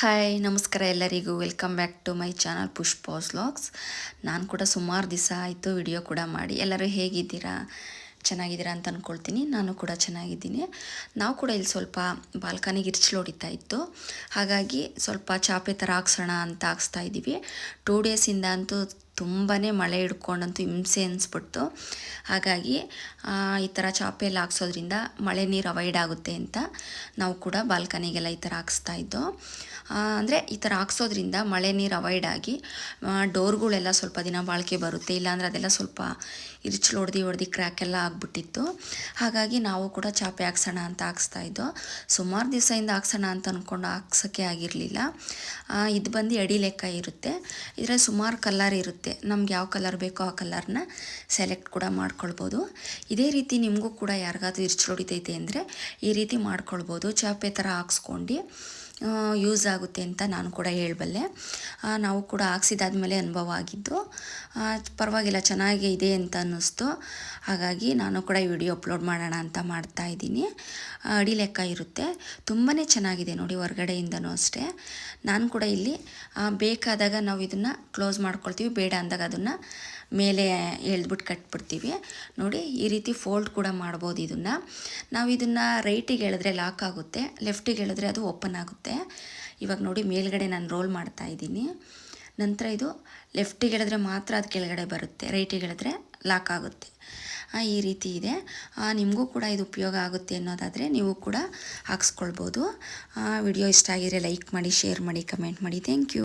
Hi ನಮಸ್ಕಾರ ಎಲ್ಲರಿಗೂ. Welcome back to my channel Pushpa's vlogs ನಾನು ಕೂಡ ಸುಮಾರು ದಿವಸ ಆಯಿತು ವಿಡಿಯೋ ಕೂಡ ಮಾಡಿ. ಎಲ್ಲರೂ ಹೇಗಿದ್ದೀರಾ? ಚೆನ್ನಾಗಿದ್ದೀರಾ ಅಂತ ಅಂದ್ಕೊಳ್ತೀನಿ ನಾನು ಕೂಡ ಚೆನ್ನಾಗಿದ್ದೀನಿ. ನಾವು ಕೂಡ ಇಲ್ಲಿ ಸ್ವಲ್ಪ ಬಾಲ್ಕನಿಗೆ ಇರ್ಚಲು ಹೊಡಿತಾ ಇತ್ತು. ಹಾಗಾಗಿ ಸ್ವಲ್ಪ ಚಾಪೆ ಥರ ಹಾಕ್ಸೋಣ ಅಂತ ಹಾಕ್ಸ್ತಾ ಇದ್ದೀವಿ. ಟೂ ಡೇಸಿಂದ ಅಂತೂ ತುಂಬಾ ಮಳೆ ಹಿಡ್ಕೊಂಡಂತೂ ಹಿಂಸೆ ಅನಿಸ್ಬಿಡ್ತು. ಹಾಗಾಗಿ ಈ ಥರ ಚಾಪೆ ಎಲ್ಲ ಹಾಕ್ಸೋದ್ರಿಂದ ಮಳೆ ನೀರು ಅವಾಯ್ಡ್ ಆಗುತ್ತೆ ಅಂತ ನಾವು ಕೂಡ ಬಾಲ್ಕನಿಗೆಲ್ಲ ಈ ಥರ ಹಾಕ್ಸ್ತಾ ಇದ್ದೋ. ಅಂದರೆ ಈ ಥರ ಹಾಕ್ಸೋದ್ರಿಂದ ಮಳೆ ನೀರು ಅವಾಯ್ಡ್ ಆಗಿ ಡೋರ್ಗಳೆಲ್ಲ ಸ್ವಲ್ಪ ದಿನ ಬಾಳಿಕೆ ಬರುತ್ತೆ. ಇಲ್ಲಾಂದರೆ ಅದೆಲ್ಲ ಸ್ವಲ್ಪ ಇರ್ಚಲು ಹೊಡೆದು ಹೊಡೆದು ಕ್ರ್ಯಾಕ್ ಎಲ್ಲ ಆಗಿಬಿಟ್ಟಿತ್ತು. ಹಾಗಾಗಿ ನಾವು ಕೂಡ ಚಾಪೆ ಹಾಕ್ಸೋಣ ಅಂತ ಹಾಕ್ಸ್ತಾ ಇದ್ದೋ. ಸುಮಾರು ದಿವಸದಿಂದ ಹಾಕ್ಸೋಣ ಅಂತ ಅಂದ್ಕೊಂಡು ಹಾಕ್ಸೋಕ್ಕೆ ಆಗಿರಲಿಲ್ಲ. ಇದು ಬಂದು ಅಡಿ ಲೆಕ್ಕ ಇರುತ್ತೆ. ಇದರಲ್ಲಿ ಸುಮಾರು ಕಲರ್ ಇರುತ್ತೆ. ನಮ್ಗೆ ಯಾವ ಕಲರ್ ಬೇಕೋ ಆ ಕಲರ್ನ ಸೆಲೆಕ್ಟ್ ಕೂಡ ಮಾಡ್ಕೊಳ್ಬೋದು. ಇದೇ ರೀತಿ ನಿಮಗೂ ಕೂಡ ಯಾರಿಗಾದ್ರೂ ಇರ್ಚಲು ಹೊಡಿತೈತೆ ಅಂದರೆ ಈ ರೀತಿ ಮಾಡ್ಕೊಳ್ಬೋದು. ಚಾಪೆ ಥರ ಹಾಕ್ಸ್ಕೊಂಡು. ಯೂಸ್ ಆಗುತ್ತೆ ಅಂತ ನಾನು ಕೂಡ ಹೇಳಬಲ್ಲೆ. ನಾವು ಕೂಡ ಹಾಕ್ಸಿದಾದ್ಮೇಲೆ ಅನುಭವ ಆಗಿದ್ದು ಪರವಾಗಿಲ್ಲ ಚೆನ್ನಾಗೇ ಇದೆ ಅಂತ ಅನ್ನಿಸ್ತು. ಹಾಗಾಗಿ ನಾನು ಕೂಡ ವಿಡಿಯೋ ಅಪ್ಲೋಡ್ ಮಾಡೋಣ ಅಂತ ಮಾಡ್ತಾ ಇದ್ದೀನಿ. ಅಡಿ ಲೆಕ್ಕ ಇರುತ್ತೆ. ತುಂಬಾ ಚೆನ್ನಾಗಿದೆ ನೋಡಿ ಹೊರಗಡೆಯಿಂದನೂ ಅಷ್ಟೇ. ನಾನು ಕೂಡ ಇಲ್ಲಿ ಬೇಕಾದಾಗ ನಾವು ಇದನ್ನು ಕ್ಲೋಸ್ ಮಾಡ್ಕೊಳ್ತೀವಿ, ಬೇಡ ಅಂದಾಗ ಅದನ್ನು ಮೇಲೆ ಎಳ್ದ್ಬಿಟ್ಟು ಕಟ್ಬಿಡ್ತೀವಿ. ನೋಡಿ, ಈ ರೀತಿ ಫೋಲ್ಡ್ ಕೂಡ ಮಾಡ್ಬೋದು ಇದನ್ನು. ನಾವು ಇದನ್ನು ರೈಟಿಗೆ ಎಳೆದ್ರೆ ಲಾಕ್ ಆಗುತ್ತೆ, ಲೆಫ್ಟಿಗೆ ಎಳೆದ್ರೆ ಅದು ಓಪನ್ ಆಗುತ್ತೆ. ಇವಾಗ ನೋಡಿ, ಮೇಲ್ಗಡೆ ನಾನು ರೋಲ್ ಮಾಡ್ತಾ ಇದ್ದೀನಿ. ನಂತರ ಇದು ಲೆಫ್ಟಿಗೆ ಎಳೆದ್ರೆ ಮಾತ್ರ ಅದು ಕೆಳಗಡೆ ಬರುತ್ತೆ, ರೈಟಿಗೆ ಎಳೆದ್ರೆ ಲಾಕ್ ಆಗುತ್ತೆ. ಈ ರೀತಿ ಇದೆ. ನಿಮಗೂ ಕೂಡ ಇದು ಉಪಯೋಗ ಆಗುತ್ತೆ ಅನ್ನೋದಾದರೆ ನೀವು ಕೂಡ ಹಾಕ್ಸ್ಕೊಳ್ಬೋದು. ವಿಡಿಯೋ ಇಷ್ಟ ಆಗಿದ್ರೆ ಲೈಕ್ ಮಾಡಿ, ಶೇರ್ ಮಾಡಿ, ಕಮೆಂಟ್ ಮಾಡಿ. Thank you.